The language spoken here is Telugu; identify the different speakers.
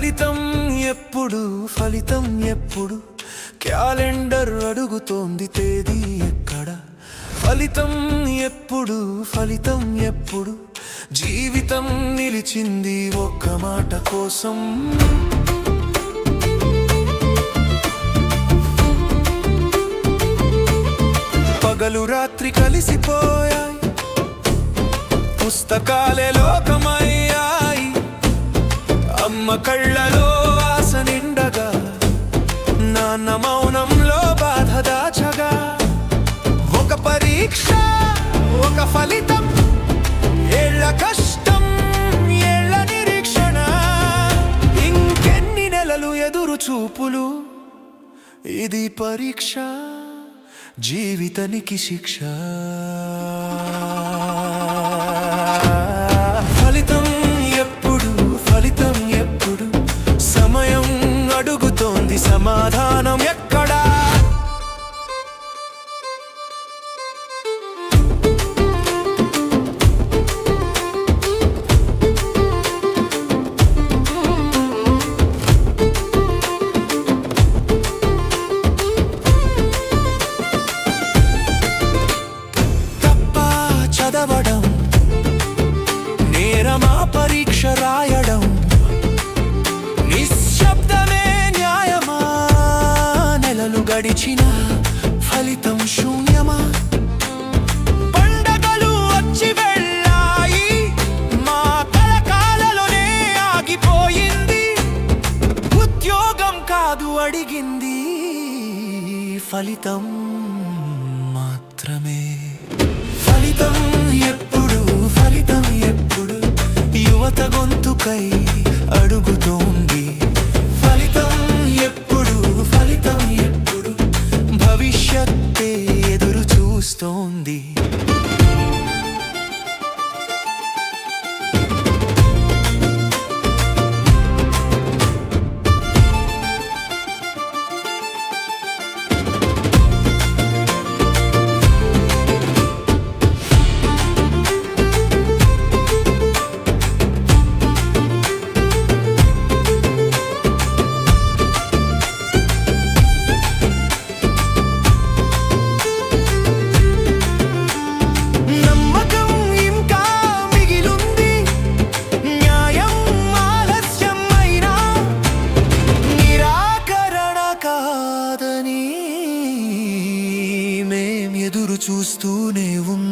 Speaker 1: ఫలితం ఎప్పుడు ఫలితం ఎప్పుడు? క్యాలెండర్ అడుగుతోంది తేదీ ఎక్కడ? ఫలితం ఎప్పుడు ఫలితం ఎప్పుడు? జీవితం నిలిచింది ఒక్క మాట కోసం. పగలు రాత్రి కలిసిపోయాయి. పుస్తకాలే లోకమయ్యా అమ్మ కళ్ళలో ఆశ నిండగా నాన్న మౌనంలో బాధ దాచగా. ఒక పరీక్ష ఒక ఫలితం ఏళ్ళ కష్టం ఏళ్ళ నిరీక్షణ. ఇంకెన్ని నెలలు ఎదురు చూపులు ఇది పరీక్ష జీవితానికి శిక్ష. సమయం అడుగుతోంది సమాధానం ఎక్కడా? తప్ప చదవడం నేరమా పరీక్ష రాయడం గడిచిన ఫలితం శూన్యమా? పండగలు వచ్చి వెళ్ళాయి మా కలకాలలోనే ఆగిపోయింది. ఉద్యోగం కాదు అడిగింది ఫలితం మాత్రమే. ఫలితం ఎప్పుడు ఫలితం ఎప్పుడు? యువత గొంతుకై చూస్తోంది చూస్తూనే ఉంది